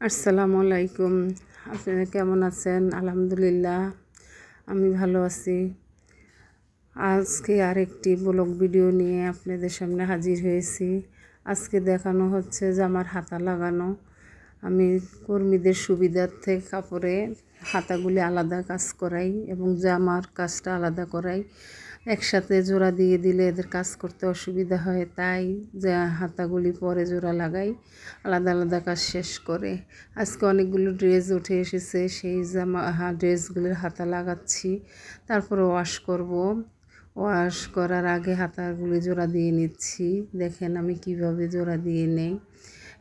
আসসালামু আলাইকুম। আপনারা কেমন আছেন? আলহামদুলিল্লাহ, আমি ভালো আছি। আজকে আরেকটি ব্লগ ভিডিও নিয়ে আপনাদের সামনে হাজির হয়েছি। আজকে দেখানো হচ্ছে যে আমার হাতা লাগানো। আমি কর্মীদের সুবিধার্থে কাপড়ে হাতাগুলি আলাদা কাজ করাই এবং জামার কাজটা আলাদা করাই। একসাথে জোড়া দিয়ে দিলে এদের কাজ করতে অসুবিধা হয়, তাই যে হাতাগুলি পরে জোড়া লাগাই, আলাদা আলাদা কাজ শেষ করে। আজকে অনেকগুলো ড্রেস উঠে এসেছে, সেই জামা ড্রেসগুলির হাতা লাগাচ্ছি। তারপরে ওয়াশ করব। ওয়াশ করার আগে হাতাগুলি জোড়া দিয়ে নিচ্ছি। দেখেন আমি কীভাবে জোড়া দিয়ে নেই।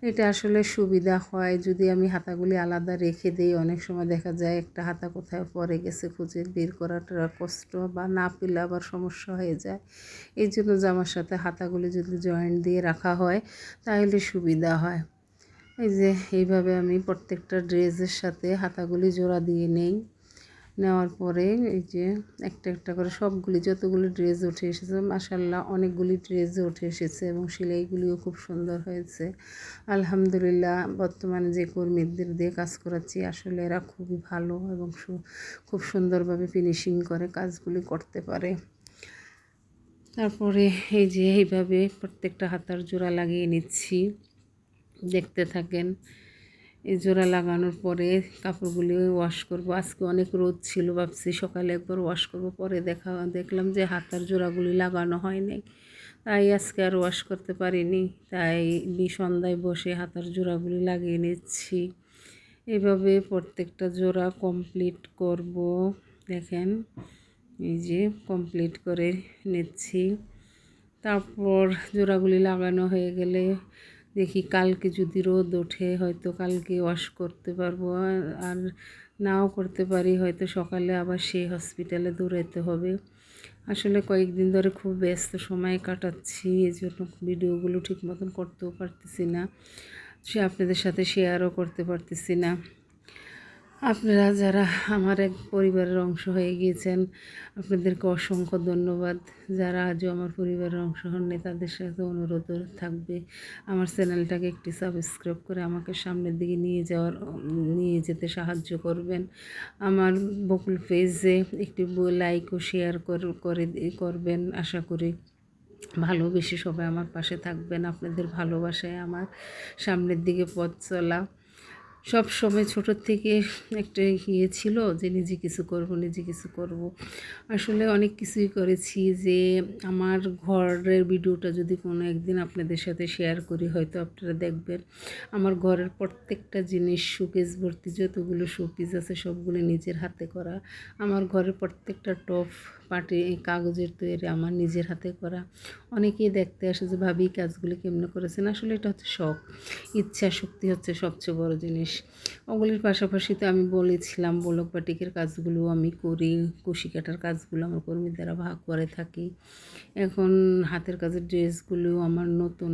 এটা আসলে সুবিধা হয় যদি আমি হাতাগুলি আলাদা রেখে দিই। অনেক সময় দেখা যায় একটা হাতা কোথায় পরে গেছে, খুঁজে বের করাটা কষ্ট বা না পেলে আবার সমস্যা হয়ে যায়। এই জন্য জামার সাথে হাতাগুলি যদি জয়েন্ট দিয়ে রাখা হয়, তাহলে সুবিধা হয়। এই যে, এইভাবে আমি প্রত্যেকটা ড্রেসের সাথে হাতাগুলি জোড়া দিয়ে নেই। নেওয়ার পরে এই যে একটা একটা করে সবগুলি যতগুলি ড্রেস উঠে এসেছে মাসাল্লাহ অনেকগুলি ড্রেস উঠে এসেছে এবং সেলাইগুলিও খুব সুন্দর হয়েছে। আলহামদুলিল্লাহ বর্তমানে যে কর্মীদের দিয়ে কাজ করাচ্ছি, আসলে এরা খুবই ভালো এবং খুব সুন্দরভাবে ফিনিশিং করে কাজগুলি করতে পারে। তারপরে এই যে এইভাবে প্রত্যেকটা হাতার জোড়া লাগিয়ে নিচ্ছি। দেখতে থাকেন এই জোড়া লাগানোর পরে কাপড়গুলি ওয়াশ করব। আজকে অনেক রোদ ছিল, ভাবছি সকালে একবার ওয়াশ করব। পরে দেখা, দেখলাম যে হাতার জোড়াগুলি লাগানো হয়নি তাই আজকে আর ওয়াশ করতে পারিনি। তাই সন্ধ্যায় বসে হাতার জোড়াগুলি লাগিয়ে নিচ্ছি। এভাবে প্রত্যেকটা জোড়া কমপ্লিট করব। দেখেন, এই যে কমপ্লিট করে নিচ্ছি। তারপর জোড়াগুলি লাগানো হয়ে গেলে দেখি কালকে যদি রোদ ওঠে, হয়তো কালকে ওয়াশ করতে পারব। আর নাও করতে পারি, হয়তো সকালে আবার সেই হসপিটালে দৌড়াইতে হবে। আসলে কয়েকদিন ধরে খুব ব্যস্ত সময় কাটাচ্ছি এই জন্য ভিডিওগুলো ঠিক মতন করতেও পারতেছি না। সে আপনাদের সাথে শেয়ারও করতে পারতেছি না। আপনারা যারা আমার এক পরিবারের অংশ হয়ে গিয়েছেন, আপনাদেরকে অসংখ্য ধন্যবাদ। যারা আজও আমার পরিবারের অংশ হননি, তাদের সাথে অনুরোধ থাকবে, আমার চ্যানেলটাকে একটি সাবস্ক্রাইব করে আমাকে সামনের দিকে নিয়ে যাওয়ার, নিয়ে যেতে সাহায্য করবেন। আমার বকুল পেজে একটি লাইক ও শেয়ার করে করবেন। আশা করি ভালোবেসে সবাই আমার পাশে থাকবেন। আপনাদের ভালোবাসায় আমার সামনের দিকে পথ চলা। সব সময় ছোটোর থেকে একটা ইয়ে ছিল যে নিজে কিছু করব, নিজে কিছু করব। আসলে অনেক কিছুই করেছি যে আমার ঘরের ভিডিওটা যদি কোনো একদিন আপনাদের সাথে শেয়ার করি, হয়তো আপনারা দেখবেন, আমার ঘরের প্রত্যেকটা জিনিস শোকেস ভর্তি যতগুলো শোপিস আছে সবগুলো নিজের হাতে করা। আমার ঘরের প্রত্যেকটা টপ, পাটি, কাগজের তৈরি আমার নিজের হাতে করা। অনেকেই দেখতে আসে যে, ভাবি কাজগুলি কেমনে করেছেন? আসলে এটা হচ্ছে শখ। ইচ্ছা শক্তি হচ্ছে সবচেয়ে বড় জিনিস। ওগুলির পাশাপাশি তো আমি বলেছিলাম, বলক বাটিকের কাজগুলো আমি করি, কুশি কাটার কাজগুলো আমার কর্মী দ্বারা ভাগ করে থাকি। এখন হাতের কাজের ড্রেসগুলো আমার নতুন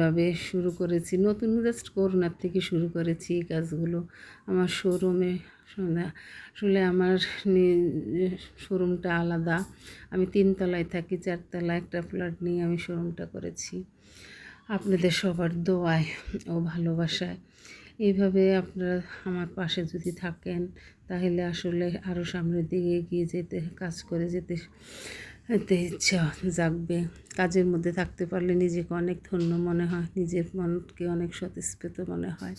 ভাবে শুরু করেছি, নতুন জাস্ট করোনার থেকে শুরু করেছি এই কাজগুলো। আমার শোরুমে আসলে আমার শোরুমটা আলাদা। আমি তিনতলায় থাকি, চারতলায় একটা ফ্ল্যাট নিয়ে আমি শোরুমটা করেছি। আপনাদের সবার দোয়ায় ও ভালোবাসায়। এইভাবে আপনারা আমার পাশে যদি থাকেন, তাহলে আসলে আরও সামনের দিকে এগিয়ে যেতে, কাজ করে যেতে ইচ্ছা জাগবে। কাজের মধ্যে থাকতে পারলে নিজেকে অনেক ধন্য মনে হয়, নিজের মনকে অনেক স্বতঃস্ফূর্ত মনে হয়।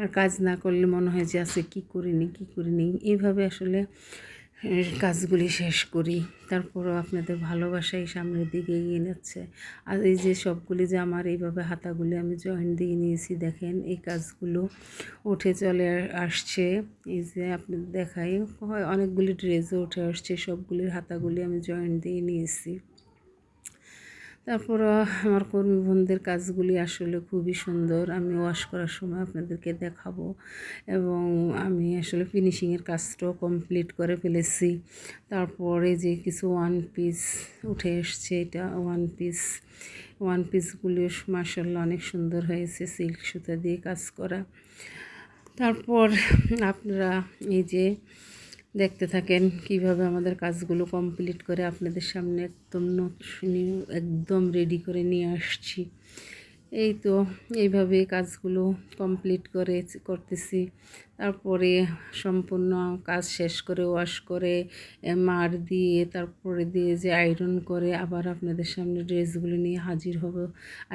আর কাজ না করলে মনে হয় যে আছে কী করিনি কী করিনি? এইভাবে আসলে কাজগুলি শেষ করি। তারপরও আপনাদের ভালোবাসাই সামনের দিকে এগিয়ে নিচ্ছে। আর এই যে সবগুলি যে আমার এইভাবে হাতাগুলি আমি জয়েন্ট দিয়ে নিয়েছি, দেখেন এই কাজগুলো উঠে চলে আসছে। এই যে আপনি দেখাই অনেকগুলি ড্রেসও উঠে আসছে, সবগুলির হাতাগুলি আমি জয়েন্ট দিয়ে নিয়েছি। তারপর, আমার কর্মী বোনদের কাজগুলি আসলে খুবই সুন্দর। আমি ওয়াশ করার সময় আপনাদেরকে দেখাবো এবং আমি আসলে ফিনিশিংয়ের কাজটাও কমপ্লিট করে ফেলেছি। তারপরে যে কিছু ওয়ান পিস উঠে এসছে, এটা ওয়ান পিস ওয়ান পিসগুলি মার্শাল্লাহ অনেক সুন্দর হয়েছে সিল্ক সুতা দিয়ে কাজ করা। তারপর আপনারা এই যে দেখতে থাকেন কীভাবে আমাদের কাজগুলো কমপ্লিট করে আপনাদের সামনে একদম একদম রেডি করে নিয়ে আসছি। এই তো, এইভাবে কাজগুলো কমপ্লিট করে করতেছি। তারপরে সম্পূর্ণ কাজ শেষ করে ওয়াশ করে মার দিয়ে, তারপরে দিয়ে যে আয়রন করে, আবার আপনাদের সামনে ড্রেসগুলো নিয়ে হাজির হব।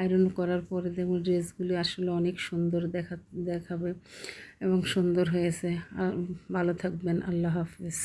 আয়রন করার পরে দেখুন ড্রেসগুলি আসলে অনেক সুন্দর দেখা, দেখাবে এবং সুন্দর হয়েছে। আর ভালো থাকবেন, আল্লাহ হাফিজ।